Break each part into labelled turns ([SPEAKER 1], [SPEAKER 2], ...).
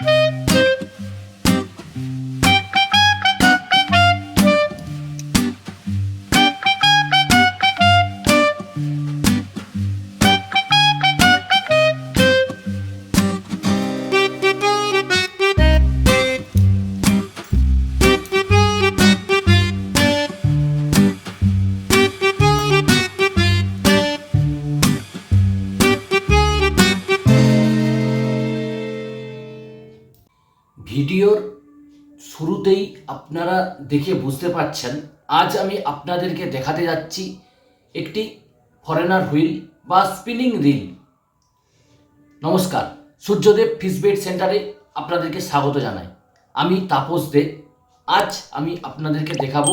[SPEAKER 1] Thank you. ভিডিওর শুরুতেই আপনারা দেখে বুঝতে পারছেন, আজ আমি আপনাদেরকে দেখাতে যাচ্ছি একটি ফরেনার হুইল বা স্পিনিং রিল নমস্কার, সূর্যদেব ফিশবেট সেন্টারে আপনাদেরকে স্বাগত জানাই। আমি তাপস দে, আজ আমি আপনাদেরকে দেখাবো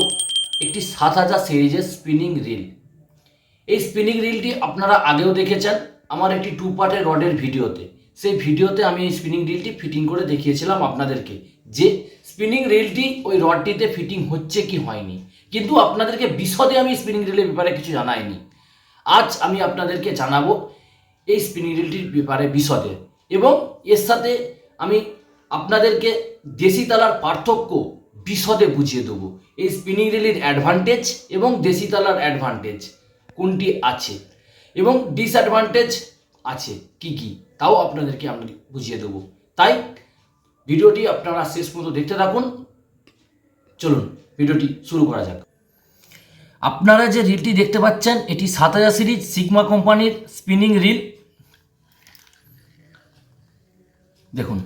[SPEAKER 1] একটি সাত হাজার সিরিজের স্পিনিং রিল এই স্পিনিং রিলটি আপনারা আগেও দেখেছেন, আমার একটি টু পার্টের রডের ভিডিওতে। সেই ভিডিওতে আমি এই স্পিনিং রিলটি ফিটিং করে দেখিয়েছিলাম আপনাদেরকে যে স্পিনিং রিলটি ওই রডটিতে ফিটিং হচ্ছে কি হয়নি। কিন্তু আপনাদেরকে বিশদে আমি স্পিনিং রিলের ব্যাপারে কিছু জানাইনি। আজ আমি আপনাদেরকে জানাব এই স্পিনিং রিলটির ব্যাপারে বিশদে। এবং এর সাথে আমি আপনাদেরকে দেশি তালার পার্থক্য বিশদে বুঝিয়ে দেবো। এই স্পিনিং রিলের অ্যাডভান্টেজ এবং দেশি তালার অ্যাডভান্টেজ কোনটি আছে? এবং ডিসঅ্যাডভান্টেজ আছে কি কি? তাও আপনাদেরকে আমি বুঝিয়ে দেবো। তাই ভিডিওটি আপনারা শেষ পর্যন্ত দেখতে থাকুন। চলুন, ভিডিওটি শুরু করা যাক। আপনারা যে রিলটি দেখতে পাচ্ছেন, এটি সাত হাজার সিরিজ সিগমা কোম্পানির স্পিনিং রিল। দেখুন,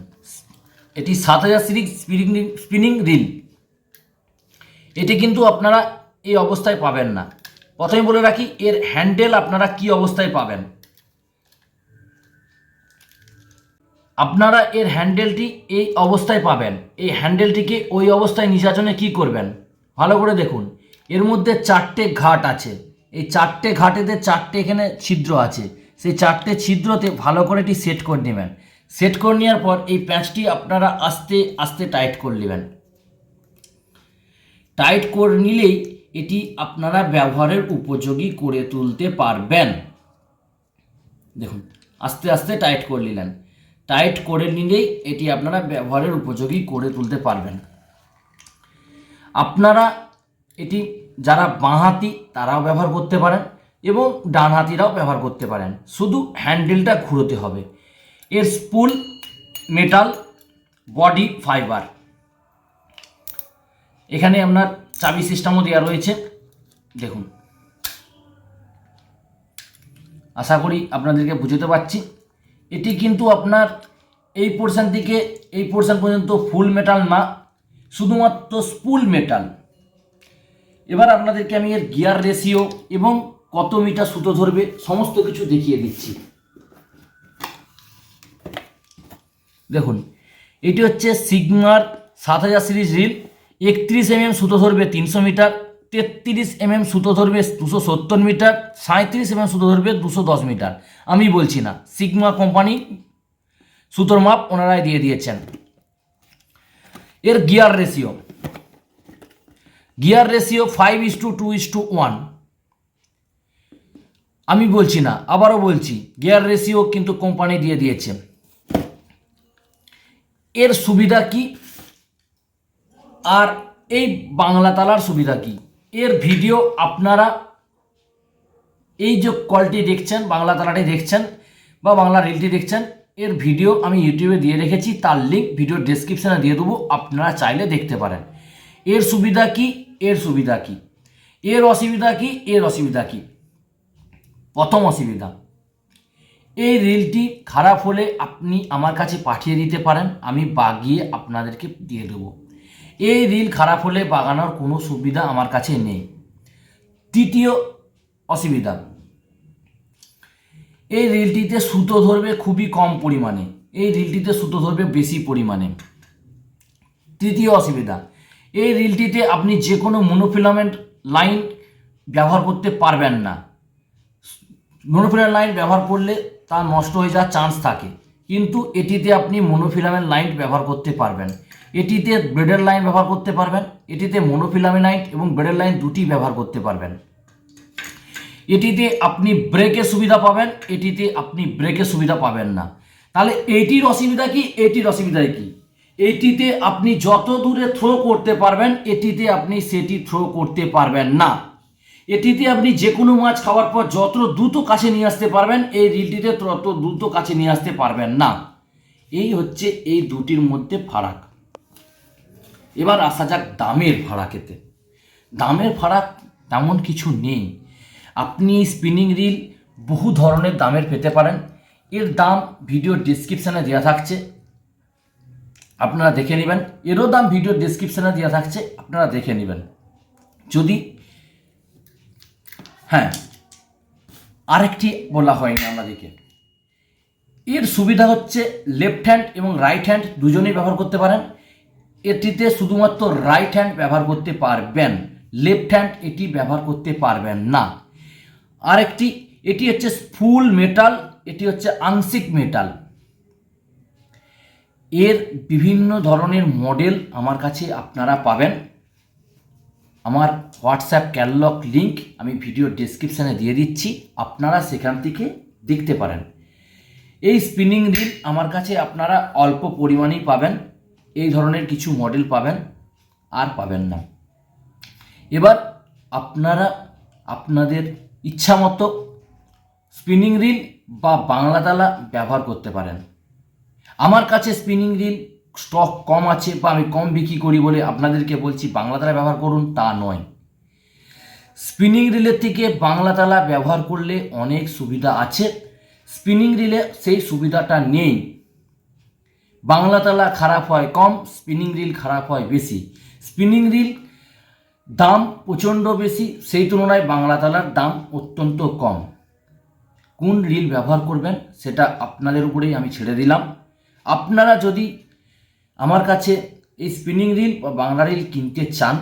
[SPEAKER 1] এটি সাত হাজার সিরিজ স্পিনিং স্পিনিং রিল। এটি কিন্তু আপনারা এই অবস্থায় পাবেন না। প্রথমে বলে রাখি, এর হ্যান্ডেল আপনারা কি অবস্থায় পাবেন? আপনারা এর হ্যান্ডেলটি এই অবস্থায় পাবেন। এই হ্যান্ডেলটিকে ওই অবস্থায় নির্যাচনে কি করবেন? ভালো করে দেখুন। এর মধ্যে চারটে ঘাট আছে। এই চারটে ঘাটেতে চারটে এখানে ছিদ্র আছে। সেই চারটে ছিদ্রতে ভালো করে এটি সেট করে নেবেন। সেট করে নেওয়ার পর এই প্যাঁচটি আপনারা আস্তে আস্তে টাইট করে নেবেন। টাইট করে নিলেই এটি আপনারা ব্যবহারের উপযোগী করে তুলতে পারবেন। দেখুন, আস্তে আস্তে টাইট করে নিলেন। টাইট করে নিলেই এটি আপনারা ব্যবহারের উপযোগী করে তুলতে পারবেন। আপনারা এটি যারা বাঁহাতি তারাও ব্যবহার করতে পারেন এবং ডান হাতিরাও ব্যবহার করতে পারেন। শুধু হ্যান্ডেলটা ঘুরোতে হবে। এর স্পুল, মেটাল, বডি, ফাইবার। এখানে আপনার চাবি সিস্টেমও দেওয়া রয়েছে। দেখুন। আশা করি আপনাদেরকে বুঝতে পারছি। এটি কিন্তু আপনার এই পোর্শন থেকে এই পোর্শন পর্যন্ত ফুল মেটাল না, শুধুমাত্র স্পুল মেটাল এবার আপনাদেরকে আমি এর গিয়ার রেশিও এবং কত মিটার সুতো ধরবে, সমস্ত কিছু দেখিয়ে দিচ্ছি। দেখুন, এটি হচ্ছে সিগমার সাত হাজার সিরিজ রিল, একত্রিশ এম এম সুতো ধরবে তিনশো মিটার তেত্রিশ এমএম সুতো ধরবে দুশো সত্তর মিটার সাঁত্রিশ এমএম সুতো ধরবে দুশো দশ মিটার। আমি বলছি না, সিগমা কোম্পানি সুতোর মাপ ওনারাই দিয়ে দিয়েছেন। এর gear ratio. Gear ratio five is to two two is to. One বলছি না, আবারও বলছি, গিয়ার রেশিও কিন্তু কোম্পানি দিয়ে দিয়েছে। এর সুবিধা কি? আর এই বাংলা তালার সুবিধা কি? এর ভিডিও আপনারা এই যে কলটি দেখছেন, বাংলা তালাটি দেখছেন বা বাংলা রিলটি দেখছেন, এর ভিডিও আমি ইউটিউবে দিয়ে রেখেছি, তার লিঙ্ক ভিডিও ডেসক্রিপশানে দিয়ে দেবো, আপনারা চাইলে দেখতে পারেন। এর সুবিধা কি? এর সুবিধা কি? এর অসুবিধা কি? এর অসুবিধা কি? প্রথম অসুবিধা, এই রিলটি খারাপ হলে আপনি আমার কাছে পাঠিয়ে দিতে পারেন, আমি বাগিয়ে আপনাদেরকে দিয়ে দেবো। এই রিল খারাপ হলে বাগানোর কোনো সুবিধা আমার কাছে নেই। তৃতীয় অসুবিধা, এই রিলটিতে সুতো ধরবে খুবই কম পরিমাণে, এই রিলটিতে সুতো ধরবে বেশি পরিমাণে। তৃতীয় অসুবিধা, এই রিলটিতে আপনি যে কোনো মনোফিলামেন্ট লাইন ব্যবহার করতে পারবেন না। মনোফিলামেন্ট লাইন ব্যবহার করলে তা নষ্ট হয়ে যাওয়ার চান্স থাকে, কিন্তু এটিতে আপনি মনোফিলামেন্ট লাইন ব্যবহার করতে পারবেন। এটিতে ব্রেডের লাইন ব্যবহার করতে পারবেন, এটিতে মনোফিলামেন্ট লাইন এবং ব্রেডের লাইন দুটি ব্যবহার করতে পারবেন। এটিতে আপনি ব্রেকের সুবিধা পাবেন, এটিতে আপনি ব্রেকের সুবিধা পাবেন না। তাহলে এইটির অসুবিধা কি? এটির অসুবিধা কি? এটিতে আপনি যত দূরে থ্রো করতে পারবেন, এটিতে আপনি সেটি থ্রো করতে পারবেন না। এটিতে আপনি যে কোনো মাছ খাওয়ার পর যত দ্রুত কাছে নিয়ে আসতে পারবেন, এই রিলটিতে তত দ্রুত কাছে নিয়ে আসতে পারবেন না। এই হচ্ছে এই দুটির মধ্যে ফারাক। এবার আসা যাক দামের ভাড়া খেতে। দামের ভাড়া তেমন কিছু নেই। আপনি স্পিনিং রিল বহু ধরনের দামের পেতে পারেন। এর দাম ভিডিও ডিসক্রিপশানে দেওয়া থাকছে। আপনারা দেখে নেবেন। এরও দাম ভিডিও ডিসক্রিপশানে দেওয়া থাকছে। আপনারা দেখে নেবেন। যদি হ্যাঁ আরেকটি বলা হয়নি আমাদেরকে। এর সুবিধা হচ্ছে লেফট হ্যান্ড এবং রাইট হ্যান্ড দুজনেই ব্যবহার করতে পারেন। এটিতে শুধুমাত্র রাইট হ্যান্ড ব্যবহার করতে পারবেন লেফট হ্যান্ড এটি ব্যবহার করতে পারবেন না। আরেকটি, এটি হচ্ছে ফুল মেটাল এটি হচ্ছে আংশিক মেটাল এর বিভিন্ন ধরনের মডেল আমার কাছে আপনারা পাবেন। আমার হোয়াটসঅ্যাপ ক্যাটলগ লিংক আমি ভিডিও ডেসক্রিপশানে দিয়ে দিচ্ছি, আপনারা সেখান থেকে দেখতে পারেন। এই স্পিনিং রিল আমার কাছে আপনারা অল্প পরিমাণেই পাবেন। এই ধরনের কিছু মডেল পাবেন, আর পাবেন না। এবার আপনারা আপনাদের ইচ্ছামতো স্পিনিং রিল বা বাংলা তালা ব্যবহার করতে পারেন। আমার কাছে স্পিনিং রিল স্টক কম আছে বা আমি কম বিক্রি করি বলে আপনাদেরকে বলছি, বাংলা তালা ব্যবহার করুন, তা নয়। স্পিনিং রিলের থেকে বাংলা তালা ব্যবহার করলে অনেক সুবিধা আছে। স্পিনিং রিলে সেই সুবিধাটা নেই। বাংলা তালা খারাপ হয় কম স্পিনিং রিল খারাপ হয় বেশি। স্পিনিং রিল দাম প্রচণ্ড বেশি, সেই তুলনায় বাংলা তালার দাম অত্যন্ত কম। কোন রিল ব্যবহার করবেন সেটা আপনাদের উপরেই আমি ছেড়ে দিলাম। আপনারা যদি আমার কাছে এই স্পিনিং রিল বা বাংলা রিল কিনতে চান,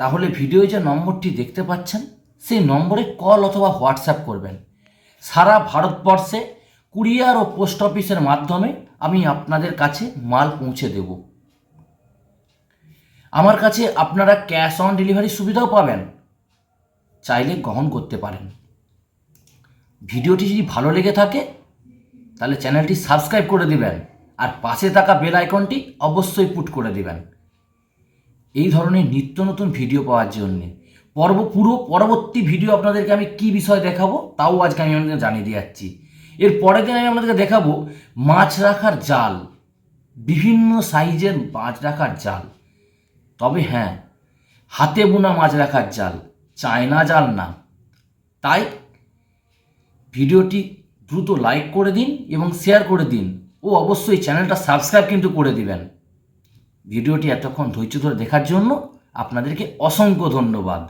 [SPEAKER 1] তাহলে ভিডিওয় যে নম্বরটি দেখতে পাচ্ছেন, সেই নম্বরে কল অথবা হোয়াটসঅ্যাপ করবেন। সারা ভারতবর্ষে কুরিয়ার ও পোস্ট অফিসের মাধ্যমে আমি আপনাদের কাছে মাল পৌঁছে দেব। আমার কাছে আপনারা ক্যাশ অন ডেলিভারি সুবিধাও পাবেন। চাইলে গ্রহণ করতে পারেন। ভিডিওটি যদি ভালো লেগে থাকে, তাহলে চ্যানেলটি সাবস্ক্রাইব করে দিবেন আর পাশে থাকা বেল আইকনটি অবশ্যই পুট করে দিবেন। এই ধরনের নিত্য নতুন ভিডিও পাওয়ার জন্যে। পর্ব, পুরো পরবর্তী ভিডিও আপনাদেরকে আমি কি বিষয় দেখাবো, তাও আজকে আমি আপনাদেরকে জানিয়ে দিয়ে যাচ্ছি। এর পরের দিন আমি আপনাদেরকে দেখাবো মাছ রাখার জাল। বিভিন্ন সাইজের মাছ রাখার জাল। তবে হ্যাঁ হাতে বোনা মাছ রাখার জাল, চায়না জাল না। তাই ভিডিওটি দ্রুত লাইক করে দিন এবং শেয়ার করে দিন। ও অবশ্যই চ্যানেলটা সাবস্ক্রাইব কিন্তু করে দিবেন। ভিডিওটি এতক্ষণ ধৈর্য ধরে দেখার জন্য আপনাদেরকে অসংখ্য ধন্যবাদ।